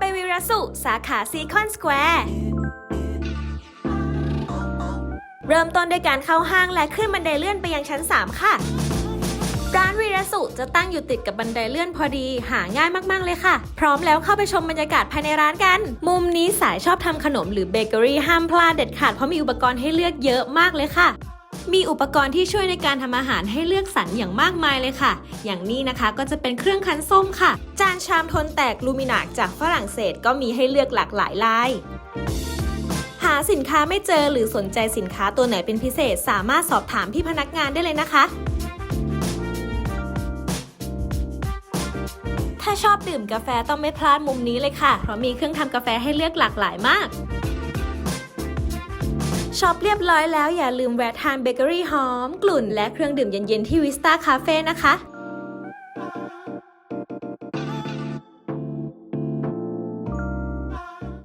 ไปวิรสุ สาขาซีคอนสแควร์ เริ่มต้นด้วยการเข้าห้างและขึ้นบันไดเลื่อนไปยังชั้น 3 ค่ะ ร้านวีรสุจะตั้งอยู่ติดกับบันไดเลื่อนพอดี หาง่ายมากๆเลยค่ะ พร้อมแล้วเข้าไปชมบรรยากาศภายในร้านกัน มุมนี้สายชอบทำขนมหรือเบเกอรี่ห้ามพลาดเด็ดขาดเพราะมีอุปกรณ์ให้เลือกเยอะมากเลยค่ะ มีอุปกรณ์ที่ช่วยในการทำอาหารให้เลือกสรรอย่างมากมายเลยค่ะ อย่างนี้นะคะก็จะเป็นเครื่องคั้นส้มค่ะ จานชามทนแตกลูมินากจากฝรั่งเศสก็มีให้เลือกหลากหลายลายหาสินค้าไม่เจอหรือสนใจสินค้าตัวไหนเป็นพิเศษ สามารถสอบถามพี่พนักงานได้เลยนะคะ ถ้าชอบดื่มกาแฟต้องไม่พลาดมุมนี้เลยค่ะ เพราะมีเครื่องทำกาแฟให้เลือกหลากหลายมาก ช็อปเรียบร้อยแล้วอย่าลืมแวะทานเบเกอรี่หอม กลุ่นและเครื่องดื่มเย็นๆที่วิสตาคาเฟ่นะคะ